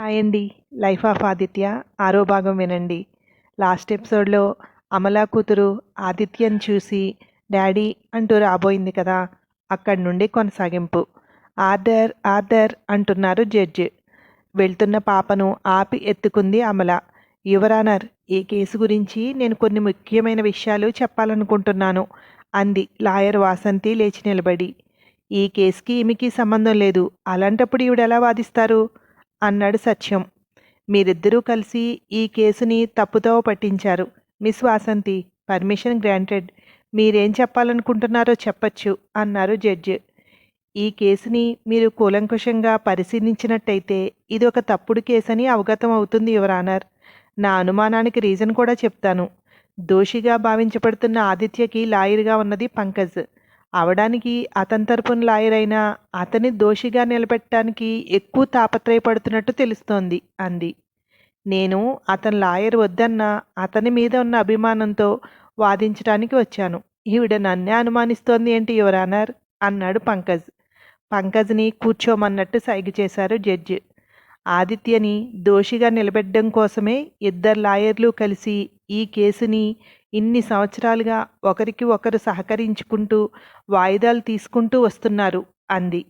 Hi అండి. Life of Aditya ఆరో భాగం వినండి. లాస్ట్ ఎపిసోడ్లో అమలా కూతురు ఆదిత్యను చూసి డాడీ అంటూ రాబోయింది కదా అక్కడి నుండి కొనసాగింపు. ఆర్డర్ ఆర్డర్ అంటున్నారు జడ్జి. వెళ్తున్న పాపను ఆపి ఎత్తుకుంది అమల. యువరానర్ ఈ కేసు గురించి నేను కొన్ని ముఖ్యమైన విషయాలు చెప్పాలనుకుంటున్నాను అంది లాయర్ వాసంతి లేచి నిలబడి. ఈ కేసుకి ఈమెకి సంబంధం లేదు. అలాంటప్పుడు ఈవిడెలా వాదిస్తారు? అన్నాడు సత్యం. మీరిద్దరూ కలిసి ఈ కేసుని తప్పుతో పట్టించారు. Miss Vasanthi permission granted. మీరేం చెప్పాలనుకుంటున్నారో చెప్పచ్చు అన్నారు జడ్జి. ఈ కేసుని మీరు కూలంకుషంగా పరిశీలించినట్టయితే ఇది ఒక తప్పుడు కేసని అవగతం అవుతుంది యువరానర్ నా అనుమానానికి రీజన్ కూడా చెప్తాను. దోషిగా భావించబడుతున్న ఆదిత్యకి లాయర్గా ఉన్నది పంకజ్. అవడానికి అతని తరపున లాయర్ అయినా అతని దోషిగా నిలబెట్టడానికి ఎక్కువ తాపత్రయపడుతున్నట్టు తెలుస్తోంది అంది. నేను అతని లాయర్ వద్దన్న అతని మీద ఉన్న అభిమానంతో వాదించడానికి వచ్చాను. ఈవిడ నన్నే అనుమానిస్తోంది ఏంటి యువరానర్ అన్నాడు పంకజ్. పంకజ్ని కూర్చోమన్నట్టు సైగ చేశారు జడ్జి. ఆదిత్యని దోషిగా నిలబెట్టడం కోసమే ఇద్దరు లాయర్లు కలిసి ఈ కేసుని ఇన్ని సంవత్సరాలుగా ఒకరికి ఒకరు సహకరించుకుంటూ వాయిదాలు తీసుకుంటూ వస్తున్నారు అంది.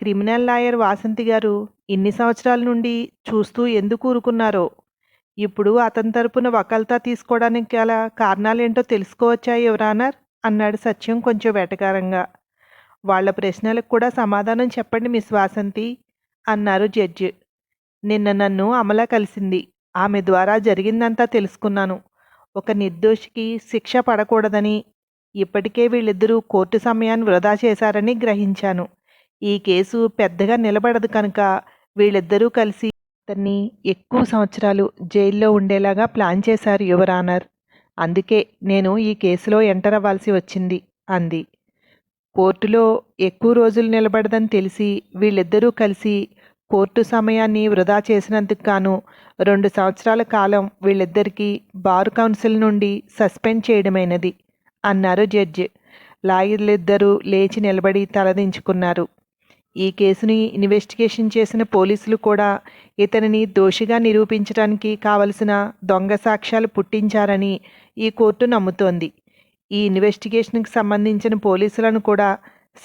క్రిమినల్ లాయర్ వాసంతి గారు ఇన్ని సంవత్సరాల నుండి చూస్తూ ఎందుకు ఊరుకున్నారో? ఇప్పుడు అతని తరపున వకల్తా తీసుకోవడానికి గల కారణాలేంటో తెలుసుకోవచ్చా యువరానర్ అన్నాడు సత్యం కొంచెం వెటకారంగా. వాళ్ళ ప్రశ్నలకు కూడా సమాధానం చెప్పండి మిస్ వాసంతి అన్నారు జడ్జి. నిన్న నన్ను అమల కలిసింది. ఆమె ద్వారా జరిగిందంతా తెలుసుకున్నాను. ఒక నిర్దోషికి శిక్ష పడకూడదని ఇప్పటికే వీళ్ళిద్దరూ కోర్టు సమయాన్ని వృధా చేశారని గ్రహించాను. ఈ కేసు పెద్దగా నిలబడదు కనుక వీళ్ళిద్దరూ కలిసి అతన్ని ఎక్కువ సంవత్సరాలు జైల్లో ఉండేలాగా ప్లాన్ చేశారు యువరానర్ అందుకే నేను ఈ కేసులో ఎంటర్ అవ్వాల్సి వచ్చింది అంది. కోర్టులో ఎక్కువ రోజులు నిలబడదని తెలిసి వీళ్ళిద్దరూ కలిసి కోర్టు సమయాన్ని వృధా చేసినందుకు గాను రెండు సంవత్సరాల కాలం వీళ్ళిద్దరికీ బార్ కౌన్సిల్ నుండి సస్పెండ్ చేయడమైనది అన్నారు జడ్జి. లాయర్లిద్దరూ లేచి నిలబడి తలదించుకున్నారు. ఈ కేసుని ఇన్వెస్టిగేషన్ చేసిన పోలీసులు కూడా ఇతనిని దోషిగా నిరూపించడానికి కావలసిన దొంగ సాక్ష్యాలు పుట్టించారని ఈ కోర్టు నమ్ముతోంది. ఈ ఇన్వెస్టిగేషన్కి సంబంధించిన పోలీసులను కూడా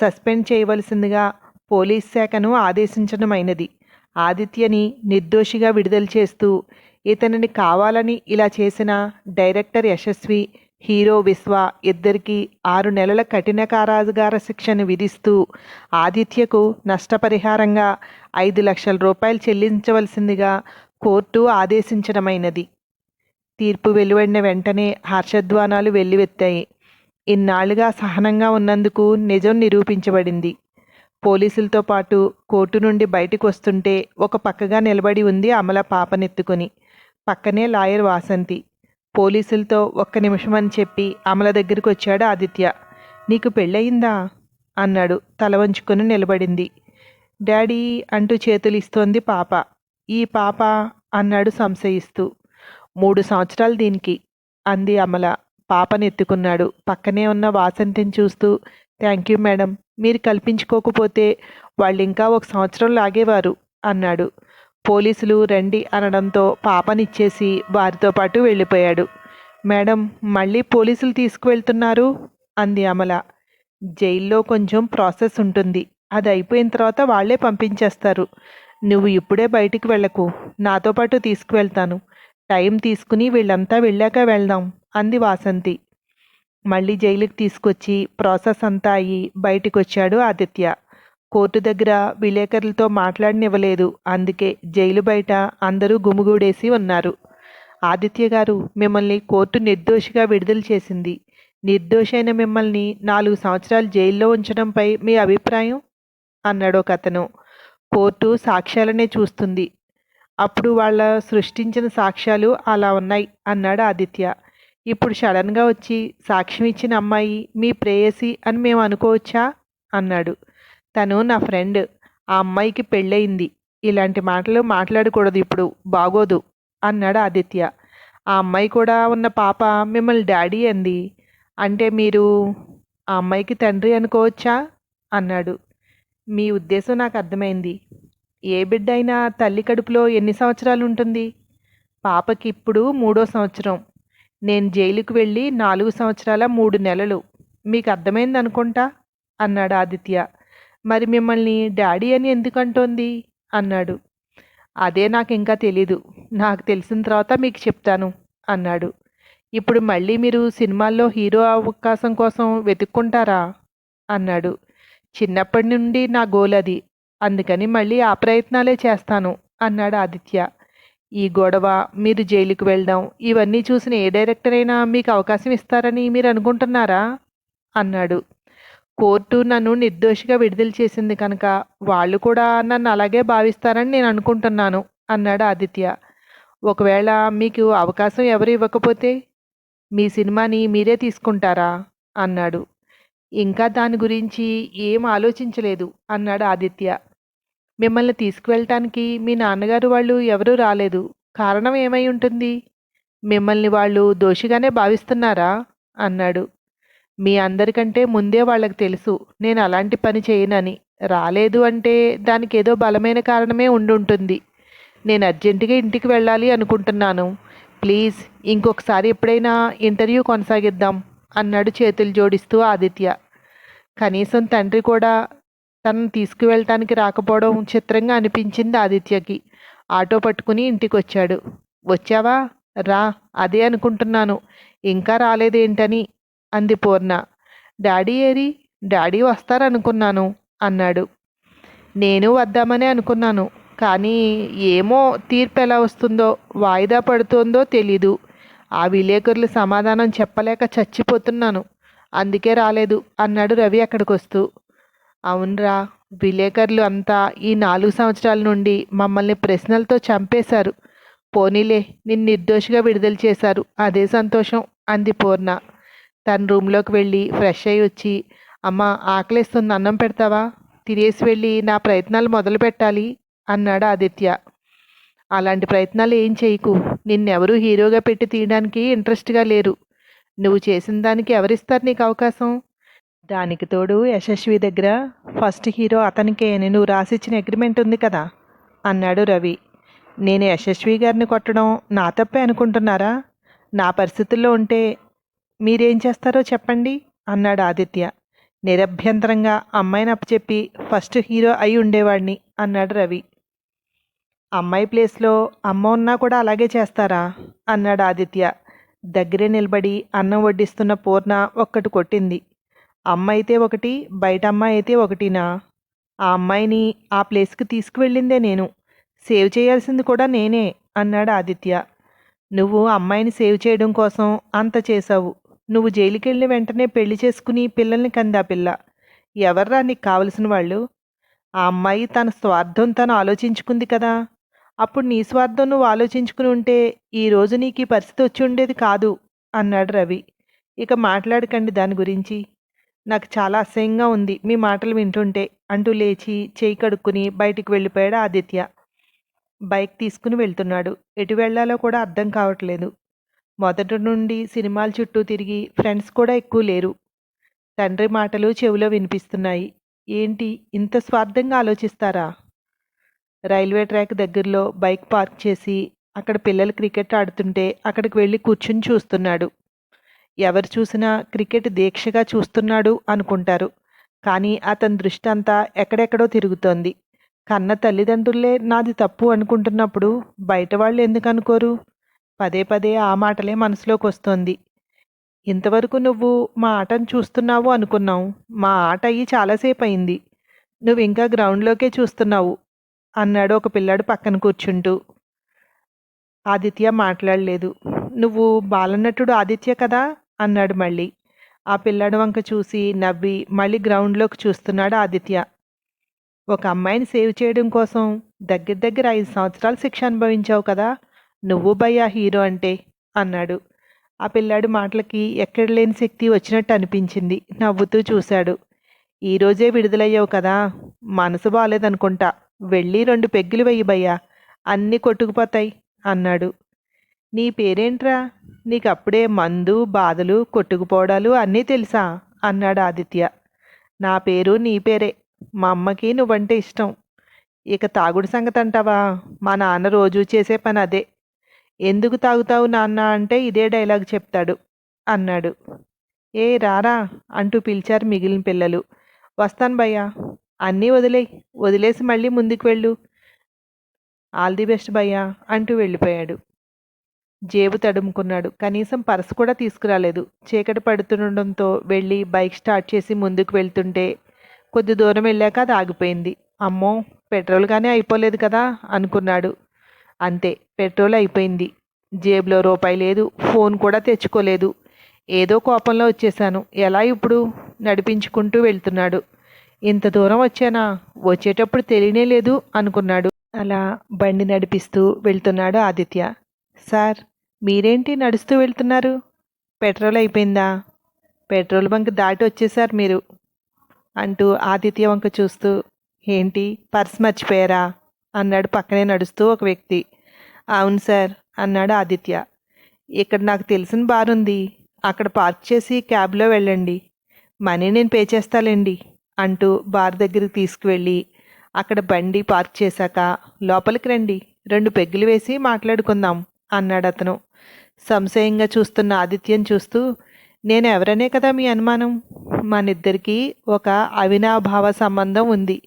సస్పెండ్ చేయవలసిందిగా పోలీస్ శాఖను ఆదేశించడమైనది ఆదిత్యని నిర్దోషిగా విడుదల చేస్తూ ఇతనిని కావాలని ఇలా చేసిన డైరెక్టర్ యశస్వి హీరో విశ్వ ఇద్దరికి ఆరు నెలల కఠిన కారాగార శిక్షను విధిస్తూ ఆదిత్యకు నష్టపరిహారంగా ఐదు లక్షల రూపాయలు చెల్లించవలసిందిగా కోర్టు ఆదేశించడమైనది తీర్పు వెలువడిన వెంటనే హర్షధ్వానాలు వెల్లువెత్తాయి. ఇన్నాళ్ళుగా సహనంగా ఉన్నందుకు నిజం నిరూపించబడింది. పోలీసులతో పాటు కోర్టు నుండి బయటకు వస్తుంటే ఒక పక్కగా నిలబడి ఉంది అమల పాపనెత్తుకుని. పక్కనే లాయర్ వాసంతి. పోలీసులతో ఒక్క నిమిషం అని చెప్పి అమల దగ్గరికి వచ్చాడు ఆదిత్య. నీకు పెళ్ళయిందా? అన్నాడు. తల వంచుకొని నిలబడింది. డాడీ అంటూ చేతులు ఇస్తోంది పాప. ఈ పాప? అన్నాడు సంశయిస్తూ. మూడు సంవత్సరాలు దీనికి అంది అమల. పాపనెత్తుకున్నాడు. పక్కనే ఉన్న వాసంతిని చూస్తూ థ్యాంక్ యూ మేడం. మీరు కల్పించుకోకపోతే వాళ్ళు ఇంకా ఒక సంవత్సరం లాగేవారు అన్నాడు. పోలీసులు రండి అనడంతో పాపనిచ్చేసి వారితో పాటు వెళ్ళిపోయాడు. మేడం మళ్ళీ పోలీసులు తీసుకువెళ్తున్నారు? అంది అమల. జైల్లో కొంచెం ప్రాసెస్ ఉంటుంది. అది అయిపోయిన తర్వాత వాళ్ళే పంపించేస్తారు. నువ్వు ఇప్పుడే బయటికి వెళ్ళకు. నాతో పాటు తీసుకువెళ్తాను. టైం తీసుకుని వీళ్ళంతా వెళ్ళాక వెళ్దాం అంది వాసంతి. మళ్ళీ జైలుకి తీసుకొచ్చి ప్రాసెస్ అంతా అయ్యి బయటికి వచ్చాడు ఆదిత్య. కోర్టు దగ్గర విలేకరులతో మాట్లాడనివ్వలేదు. అందుకే జైలు బయట అందరూ గుమిగూడేసి ఉన్నారు. ఆదిత్య గారు మిమ్మల్ని కోర్టు నిర్దోషిగా విడుదల చేసింది. నిర్దోషైన మిమ్మల్ని నాలుగు సంవత్సరాలు జైల్లో ఉంచడంపై మీ అభిప్రాయం? అన్నాడు ఒక అతను కోర్టు సాక్ష్యాలనే చూస్తుంది. అప్పుడు వాళ్ళ సృష్టించిన సాక్ష్యాలు అలా ఉన్నాయి అన్నాడు ఆదిత్య. ఇప్పుడు సడన్గా వచ్చి సాక్ష్యం ఇచ్చిన అమ్మాయి మీ ప్రేయసి అని మేము అనుకోవచ్చా? అన్నాడు. తను నా ఫ్రెండ్. ఆ అమ్మాయికి పెళ్ళయింది. ఇలాంటి మాటలు మాట్లాడకూడదు ఇప్పుడు. బాగోదు. అన్నాడు ఆదిత్య. ఆ అమ్మాయి కూడా ఉన్న పాప మిమ్మల్ని డాడీ అంది. అంటే మీరు ఆ అమ్మాయికి తండ్రి అనుకోవచ్చా? అన్నాడు. మీ ఉద్దేశం నాకు అర్థమైంది. ఏ బిడ్డ అయినా తల్లి కడుపులో ఎన్ని సంవత్సరాలు ఉంటుంది? పాపకి ఇప్పుడు మూడో సంవత్సరం. నేను జైలుకు వెళ్ళి నాలుగు సంవత్సరాల మూడు నెలలు. మీకు అర్థమైంది అనుకుంటా? అన్నాడు ఆదిత్య. మరి మిమ్మల్ని డాడీ అని ఎందుకు అంటోంది? అన్నాడు. అదే నాకు ఇంకా తెలీదు. నాకు తెలిసిన తర్వాత మీకు చెప్తాను అన్నాడు. ఇప్పుడు మళ్ళీ మీరు సినిమాల్లో హీరో అవకాశం కోసం వెతుక్కుంటారా? అన్నాడు. చిన్నప్పటి నుండి నా గోల్ అది. అందుకని మళ్ళీ ఆ ప్రయత్నాలే చేస్తాను అన్నాడు ఆదిత్య. ఈ గొడవ మీరు జైలుకు వెళ్ళడం ఇవన్నీ చూసిన ఏ డైరెక్టర్ అయినా మీకు అవకాశం ఇస్తారని మీరు అనుకుంటున్నారా? అన్నాడు. కోర్టు నన్ను నిర్దోషిగా విడుదల చేసింది కనుక వాళ్ళు కూడా నన్ను అలాగే భావిస్తారని నేను అనుకుంటున్నాను అన్నాడు ఆదిత్య. ఒకవేళ మీకు అవకాశం ఎవరు ఇవ్వకపోతే? మీ సినిమాని మీరే తీసుకుంటారా? అన్నాడు. ఇంకా దాని గురించి ఏం ఆలోచించలేదు అన్నాడు ఆదిత్య. మిమ్మల్ని తీసుకువెళ్ళటానికి మీ నాన్నగారు వాళ్ళు ఎవరూ రాలేదు. కారణం ఏమై ఉంటుంది? మిమ్మల్ని వాళ్ళు దోషిగానే భావిస్తున్నారా? అన్నాడు. మీ అందరికంటే ముందే వాళ్ళకి తెలుసు నేను అలాంటి పని చేయనని. రాలేదు అంటే దానికి ఏదో బలమైన కారణమే ఉండుంటుంది. నేను అర్జెంటుగా ఇంటికి వెళ్ళాలి అనుకుంటున్నాను. ప్లీజ్ ఇంకొకసారి ఎప్పుడైనా ఇంటర్వ్యూ కొనసాగిద్దాం అన్నాడు చేతులు జోడిస్తూ ఆదిత్య. కనీసం తండ్రి కూడా తనను తీసుకువెళ్ళటానికి రాకపోవడం చిత్రంగా అనిపించింది ఆదిత్యకి. ఆటో పట్టుకుని ఇంటికి వచ్చాడు వచ్చావా? రా అదే అనుకుంటున్నాను. ఇంకా రాలేదేంటని? అంది పూర్ణ. డాడీ ఏరి? డాడీ వస్తారనుకున్నాను అన్నాడు. నేను వద్దామనే అనుకున్నాను కానీ ఏమో తీర్పు ఎలా వస్తుందో వాయిదా పడుతుందో తెలీదు. ఆ విలేకరులు సమాధానం చెప్పలేక చచ్చిపోతున్నాను. అందుకే రాలేదు అన్నాడు రవి అక్కడికి వస్తూ అవునరా. విలేకరులు అంతా ఈ నాలుగు సంవత్సరాల నుండి మమ్మల్ని ప్రశ్నలతో చంపేశారు. పోనీలే నిన్ను నిర్దోషిగా విడుదల చేశారు. అదే సంతోషం అంది పూర్ణ. తన రూమ్లోకి వెళ్ళి ఫ్రెష్ అయ్యి వచ్చి అమ్మ ఆకలిస్తుంది అన్నం పెడతావా? తినేసి వెళ్ళి నా ప్రయత్నాలు మొదలు పెట్టాలి అన్నాడు ఆదిత్య. అలాంటి ప్రయత్నాలు ఏం చేయకు. నిన్నెవరూ హీరోగా పెట్టి తీయడానికి ఇంట్రెస్ట్గా లేరు. నువ్వు చేసిన దానికి ఎవరిస్తారు నీకు అవకాశం? దానికి తోడు యశస్వి దగ్గర ఫస్ట్ హీరో అతనికే నేను నువ్వు రాసిచ్చిన అగ్రిమెంట్ ఉంది కదా అన్నాడు రవి. నేను యశస్వి గారిని కొట్టడం నా తప్పే అనుకుంటున్నారా? నా పరిస్థితుల్లో ఉంటే మీరేం చేస్తారో చెప్పండి అన్నాడు ఆదిత్య. నిరభ్యంతరంగా అమ్మాయిని అప్పచెప్పి ఫస్ట్ హీరో అయి ఉండేవాడిని అన్నాడు రవి. అమ్మాయి ప్లేస్లో అమ్మ ఉన్నా కూడా అలాగే చేస్తారా? అన్నాడు ఆదిత్య. దగ్గరే నిలబడి అన్నం వడ్డిస్తున్న పూర్ణ ఒక్కటి కొట్టింది. అమ్మ అయితే ఒకటి బయట అమ్మాయి అయితే ఒకటినా? ఆ అమ్మాయిని ఆ ప్లేస్కి తీసుకువెళ్ళిందే నేను. సేవ్ చేయాల్సింది కూడా నేనే అన్నాడు ఆదిత్య. నువ్వు అమ్మాయిని సేవ్ చేయడం కోసం అంత చేశావు. నువ్వు జైలుకి వెళ్ళిన వెంటనే పెళ్ళి చేసుకుని పిల్లల్ని కంది ఆ పిల్ల. ఎవర్రా నీకు కావలసిన వాళ్ళు? ఆ అమ్మాయి తన స్వార్థం తను ఆలోచించుకుంది కదా. అప్పుడు నీ స్వార్థం నువ్వు ఆలోచించుకుని ఉంటే ఈ రోజు నీకు ఈ పరిస్థితి వచ్చి ఉండేది కాదు అన్నాడు రవి. ఇక మాట్లాడకండి దాని గురించి. నాకు చాలా అసహ్యంగా ఉంది. మీ మాటలు వింటుంటే అంటూ లేచి చేయి కడుక్కుని బయటికి వెళ్ళిపోయాడు ఆదిత్య. బైక్ తీసుకుని వెళ్తున్నాడు. ఎటు వెళ్ళాలో కూడా అర్థం కావట్లేదు. మొదటి నుండి సినిమాల చుట్టూ తిరిగి ఫ్రెండ్స్ కూడా ఎక్కువ లేరు. తండ్రి మాటలు చెవిలో వినిపిస్తున్నాయి. ఏంటి? ఇంత స్వార్థంగా ఆలోచిస్తారా? రైల్వే ట్రాక్ దగ్గరలో బైక్ పార్క్ చేసి అక్కడ పిల్లలు క్రికెట్ ఆడుతుంటే అక్కడికి వెళ్ళి కూర్చుని చూస్తున్నాడు. ఎవరు చూసినా క్రికెట్ దీక్షగా చూస్తున్నాడు అనుకుంటారు. కానీ అతని దృష్టి అంతా ఎక్కడెక్కడో తిరుగుతోంది. కన్న తల్లిదండ్రులే నాది తప్పు అనుకుంటున్నప్పుడు బయట వాళ్ళు ఎందుకు అనుకోరు? పదే పదే ఆ మాటలే మనసులోకి వస్తోంది. ఇంతవరకు నువ్వు మా ఆటను చూస్తున్నావు అనుకున్నావు. మా ఆట అయ్యి చాలాసేపు అయింది. నువ్వు ఇంకా గ్రౌండ్లోకే చూస్తున్నావు అన్నాడు ఒక పిల్లాడు పక్కన కూర్చుంటూ. ఆదిత్య మాట్లాడలేదు. నువ్వు బాలనటుడు ఆదిత్య కదా? అన్నాడు మళ్ళీ. ఆ పిల్లాడు వంక చూసి నవ్వి మళ్ళీ గ్రౌండ్లోకి చూస్తున్నాడు ఆదిత్య. ఒక అమ్మాయిని సేవ్ చేయడం కోసం దగ్గర దగ్గర ఐదు సంవత్సరాలు శిక్ష అనుభవించావు కదా నువ్వు భయ్యా హీరో అంటే అన్నాడు. ఆ పిల్లాడి మాటలకి ఎక్కడ లేని శక్తి వచ్చినట్టు అనిపించింది. నవ్వుతూ చూశాడు. ఈరోజే విడుదలయ్యావు కదా మనసు బాగాలేదనుకుంటా వెళ్ళి రెండు పెగ్గులు వెయ్యి భయ్యా అన్నీ కొట్టుకుపోతాయి అన్నాడు. నీ పేరేంట్రా? నీకు అప్పుడే మందు బాధలు కొట్టుకుపోవడాలు అన్నీ తెలుసా? అన్నాడు ఆదిత్య. నా పేరు నీ పేరే. మా అమ్మకి నువ్వంటే ఇష్టం. ఇక తాగుడు సంగతి అంటావా? మా నాన్న రోజు చేసే పని అదే. ఎందుకు తాగుతావు నాన్న అంటే ఇదే డైలాగ్ చెప్తాడు అన్నాడు. ఏ రారా అంటూ పిలిచారు మిగిలిన పిల్లలు. వస్తాను భయ్యా. అన్నీ వదిలే వదిలేసి మళ్ళీ ముందుకు వెళ్ళు. ఆల్ ది బెస్ట్ భయ్యా అంటూ వెళ్ళిపోయాడు. జేబు తడుముకున్నాడు. కనీసం పర్సు కూడా తీసుకురాలేదు. చీకటి పడుతుండడంతో వెళ్ళి బైక్ స్టార్ట్ చేసి ముందుకు వెళ్తుంటే కొద్ది దూరం వెళ్ళాక అది ఆగిపోయింది. అమ్మో పెట్రోల్ కానీ అయిపోలేదు కదా అనుకున్నాడు. అంతే పెట్రోల్ అయిపోయింది. జేబులో రూపాయి లేదు ఫోన్ కూడా తెచ్చుకోలేదు. ఏదో కోపంలో వచ్చేసాను ఎలా ఇప్పుడు? నడిపించుకుంటూ వెళ్తున్నాడు. ఇంత దూరం వచ్చానా? వచ్చేటప్పుడు తెలియనే లేదు అనుకున్నాడు. అలా బండి నడిపిస్తూ వెళ్తున్నాడు ఆదిత్య. సార్ మీరేంటి నడుస్తూ వెళ్తున్నారు? పెట్రోల్ అయిపోయిందా? పెట్రోల్ బంక్ దాటి వచ్చేసారు మీరు అంటూ ఆదిత్య వంక చూస్తూ. ఏంటి? పర్స్ మర్చిపోయారా? అన్నాడు పక్కనే నడుస్తూ ఒక వ్యక్తి. అవును సార్ అన్నాడు ఆదిత్య. ఇక్కడ నాకు తెలిసిన బార్ ఉంది. అక్కడ పార్క్ చేసి క్యాబ్లో వెళ్ళండి. మనీ నేను పే చేస్తాలేండి అంటూ బార్ దగ్గరికి తీసుకువెళ్ళి అక్కడ బండి పార్క్ చేశాక లోపలికి రండి రెండు పెగ్గులు వేసి మాట్లాడుకుందాం. అన్నాడు అతను సంశయంగా చూస్తున్న ఆదిత్యం చూస్తూ నేను ఎవరనే కదా మీ అనుమానం? మనిద్దరికీ ఒక అవినాభావ సంబంధం ఉంది.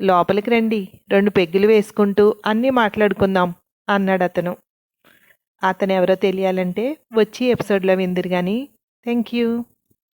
లోపలికి రండి రెండు పెగ్గులు వేసుకుంటూ అన్నీ మాట్లాడుకుందాం అన్నాడు అతను అతను ఎవరో తెలియాలంటే వచ్చి ఎపిసోడ్లో విందిరు కానీ థ్యాంక్ యూ